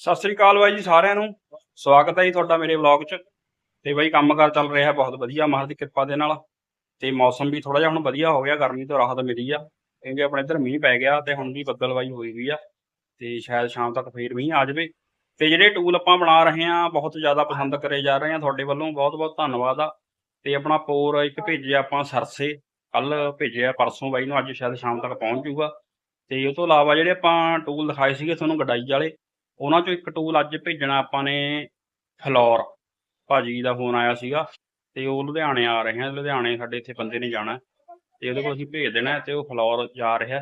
ਸਤਿ ਸ੍ਰੀ ਅਕਾਲ ਬਾਈ ਜੀ ਸਾਰਿਆਂ ਨੂੰ। ਸਵਾਗਤ ਹੈ ਜੀ ਤੁਹਾਡਾ ਮੇਰੇ ਵਲੌਗ 'ਚ। ਤੇ ਬਾਈ ਕੰਮਕਾਰ ਚੱਲ ਰਿਹਾ ਬਹੁਤ ਵਧੀਆ, ਮਹਾਰਾਜ ਦੀ ਕਿਰਪਾ ਦੇ ਨਾਲ। ਤੇ ਮੌਸਮ ਵੀ ਥੋੜਾ ਜਿਹਾ ਹੁਣ ਵਧੀਆ ਹੋ ਗਿਆ, ਗਰਮੀ ਤੋਂ ਰਾਹਤ ਮਿਲੀ ਆ। ਕਿਉਂਕਿ ਆਪਣੇ ਇੱਧਰ ਮੀਂਹ ਪੈ ਗਿਆ ਤੇ ਹੁਣ ਵੀ ਬੱਦਲਵਾਈ ਹੋਈ ਹੋਈ ਆ। ਤੇ ਸ਼ਾਇਦ ਸ਼ਾਮ ਤੱਕ ਫੇਰ ਮੀਂਹ ਆ ਜਾਵੇ। ਤੇ ਜਿਹੜੇ ਟੂਲ ਆਪਾਂ ਬਣਾ ਰਹੇ ਆ ਬਹੁਤ ਜ਼ਿਆਦਾ ਪਸੰਦ ਕਰੇ ਜਾ ਰਹੇ ਆ ਤੁਹਾਡੇ ਵੱਲੋਂ। ਬਹੁਤ ਬਹੁਤ ਧੰਨਵਾਦ ਆ। ਤੇ ਆਪਣਾ ਪੋਰ ਇੱਕ ਭੇਜਿਆ ਆਪਾਂ ਸਰਸੇ। ਕੱਲ ਭੇਜਿਆ, ਪਰਸੋਂ ਬਾਈ ਨੂੰ ਅੱਜ ਸ਼ਾਇਦ ਸ਼ਾਮ ਤੱਕ ਪਹੁੰਚ ਜਾਊਗਾ। ਤੇ ਉਹ ਤੋਂ ਇਲਾਵਾ ਜਿਹੜੇ ਆਪਾਂ ਟੂਲ ਦਿਖਾਏ ਸੀਗੇ ਤੁਹਾਨੂੰ ਗਡਾਈ ਵਾਲੇ ਉਹਨਾਂ ਚੋਂ ਇੱਕ ਟੂਲ ਅੱਜ ਭੇਜਣਾ ਆਪਾਂ ਨੇ ਫਲੋਰ ਭਾਜੀ ਦਾ ਫੋਨ ਆਇਆ ਸੀਗਾ ਤੇ ਉਹ ਲੁਧਿਆਣੇ ਆ ਰਹੇ ਆ। ਲੁਧਿਆਣੇ ਸਾਡੇ ਇੱਥੇ ਬੰਦੇ ਨੇ ਜਾਣਾ ਤੇ ਉਹਦੇ ਕੋਲ ਅਸੀਂ ਭੇਜ ਦੇਣਾ ਹੈ ਤੇ ਉਹ ਫਲੋਰ ਜਾ ਰਿਹਾ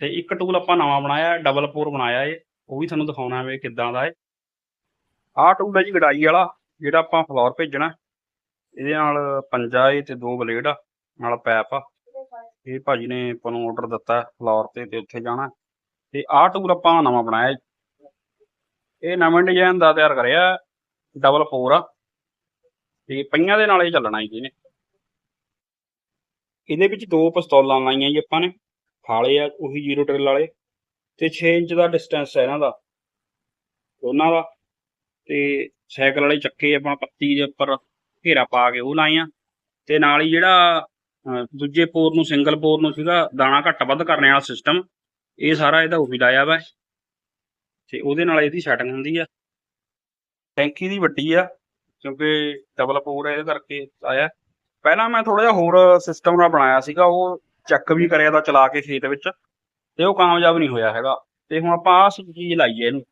ਤੇ ਇੱਕ ਟੂਲ ਆਪਾਂ ਨਵਾਂ ਬਣਾਇਆ ਡਬਲ ਪੋਰ ਬਣਾਇਆ ਏ। ਉਹ ਵੀ ਤੁਹਾਨੂੰ ਦਿਖਾਉਣਾ ਵੇ ਕਿੱਦਾਂ ਦਾ ਏ। ਆਹ ਟੂਲ ਹੈ ਜੀ ਗਡਾਈ ਵਾਲਾ, ਜਿਹੜਾ ਆਪਾਂ ਫਲੋਰ ਭੇਜਣਾ ਇਹਦੇ ਨਾਲ ਪੰਜਾ ਏ ਤੇ ਦੋ ਬਲੇਡ ਆ, ਨਾਲ ਪੈਪ ਆ। ਇਹ ਭਾਜੀ ਨੇ ਆਪਾਂ ਨੂੰ ਆਰਡਰ ਦਿੱਤਾ ਫਲੋਰ ਤੇ ਤੇ ਉੱਥੇ ਜਾਣਾ ਤੇ ਆਹ ਟੂਲ ਆਪਾਂ ਨਵਾਂ ਬਣਾਇਆ ਇਹ ਨਵੇਂ ਡਿਜ਼ਾਈਨ ਦਾ ਤਿਆਰ ਕਰਿਆ ਡਬਲ ਫੋਰ ਆ। ਤੇ ਪਈਆਂ ਦੇ ਨਾਲ ਇਹ ਚੱਲਣਾ ਜੀ ਨੇ ਇਹਦੇ ਵਿੱਚ ਦੋ ਪਿਸਤੌਲਾਂ ਲਾਈਆਂ ਜੀ ਆਪਾਂ ਨੇ, ਫਾਲੇ ਆ, ਉਹੀ ਜ਼ੀਰੋ ਟ੍ਰਿਲ ਵਾਲੇ, ਤੇ 6 ਇੰਚ ਦਾ ਡਿਸਟੈਂਸ ਹੈ ਇਹਨਾਂ ਦਾ, ਦੋਨਾਂ ਦਾ। ਤੇ ਸਾਈਕਲ ਵਾਲੇ ਚੱਕੇ ਆਪਾਂ ਪੱਤੀ ਦੇ ਉੱਪਰ ਘੇਰਾ ਪਾ ਕੇ ਉਹ ਲਾਈਆਂ। ਤੇ ਨਾਲ ਹੀ ਜਿਹੜਾ ਦੂਜੇ ਪੋਰ ਨੂੰ ਸਿੰਗਲ ਪੋਰ ਨੂੰ ਸੀਗਾ, ਦਾਣਾ ਘੱਟ ਵੱਧ ਕਰਨ ਵਾਲਾ ਸਿਸਟਮ ਇਹ ਸਾਰਾ ਇਹਦਾ ਉਹੀ ਲਾਇਆ ਵਾ। ਤੇ ਉਹਦੇ ਨਾਲ ਇਹਦੀ ਸੈਟਿੰਗ ਹੁੰਦੀ ਆ। ਟੈਂਕੀ ਦੀ ਵੱਡੀ ਆ ਕਿਉਂਕਿ ਡਬਲ ਪੋਰ ਇਹਦੇ ਕਰਕੇ ਆਇਆ। ਪਹਿਲਾਂ ਮੈਂ ਥੋੜਾ ਜਿਹਾ ਹੋਰ ਸਿਸਟਮ ਨਾਲ ਬਣਾਇਆ ਸੀਗਾ ਉਹ ਚੈੱਕ ਵੀ ਕਰਿਆ ਤਾਂ ਚਲਾ ਕੇ ਖੇਤ ਵਿੱਚ ਤੇ ਉਹ ਕਾਮਯਾਬ ਨਹੀਂ ਹੋਇਆ ਹੈਗਾ। ਤੇ ਹੁਣ ਆਪਾਂ ਆਹ ਚੀਜ਼ ਲਾਈਏ ਇਹਨੂੰ।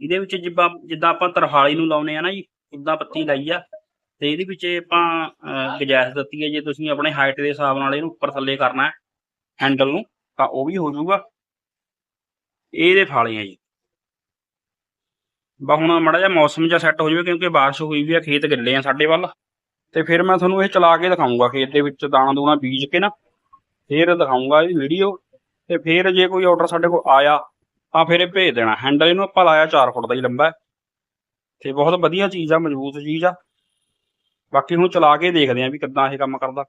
ਇਹਦੇ ਵਿੱਚ ਜਿੱਦਾਂ ਜਿੱਦਾਂ ਆਪਾਂ ਤਰਹਾਲੀ ਨੂੰ ਲਾਉਨੇ ਆ ਨਾ ਜੀ ਉਦਾਂ ਪੱਤੀ ਲਾਈ ਆ। ਤੇ ਇਹਦੇ ਵਿੱਚ ਆਪਾਂ ਅਹ, ਦਿੱਤੀ ਹੈ ਜੇ ਤੁਸੀਂ ਆਪਣੇ ਹਾਈਟ ਦੇ ਹਿਸਾਬ ਨਾਲ ਇਹਨੂੰ ਉੱਪਰ ਥੱਲੇ ਕਰਨਾ ਹੈ ਹੈਂਡਲ ਨੂੰ ਤਾਂ ਉਹ ਵੀ ਹੋ ਜਾਊਗਾ। ਇਹਦੇ ਫਾਲੇ ਆ ਜੀ। ਬਾ ਹੁਣ ਮੜਾ ਜਿਹਾ ਮੌਸਮ ਜਿਹਾ ਸੈੱਟ ਹੋ ਜਾਵੇ ਕਿਉਂਕਿ ਬਾਰਿਸ਼ ਹੋਈ ਵੀ ਆ, ਖੇਤ ਗਿੱਲੇ ਆ ਸਾਡੇ ਵੱਲ। ਤੇ ਫਿਰ ਮੈਂ ਤੁਹਾਨੂੰ ਇਹ ਚਲਾ ਕੇ ਦਿਖਾਉਂਗਾ ਖੇਤ ਦੇ ਵਿੱਚ ਦਾਣਾ ਦੂਣਾ ਬੀਜ ਕੇ ਨਾ। ਫਿਰ ਦਿਖਾਉਂਗਾ ਇਹ ਵੀਡੀਓ ਤੇ ਫਿਰ ਜੇ ਕੋਈ ਆਰਡਰ ਸਾਡੇ ਕੋਲ ਆਇਆ, ਤਾਂ ਫਿਰ ਇਹ ਭੇਜ ਦੇਣਾ। ਹੈਂਡਲ ਇਹਨੂੰ ਆਪਾਂ ਲਾਇਆ 4 ਫੁੱਟ ਦਾ ਹੀ ਲੰਬਾ ਤੇ ਬਹੁਤ ਵਧੀਆ ਚੀਜ਼ ਆ, ਮਜ਼ਬੂਤ ਚੀਜ਼ ਆ। ਬਾਕੀ ਹੁਣ ਚਲਾ ਕੇ ਦੇਖਦੇ ਆਂ ਵੀ ਕਿੱਦਾਂ ਇਹ ਕੰਮ ਕਰਦਾ।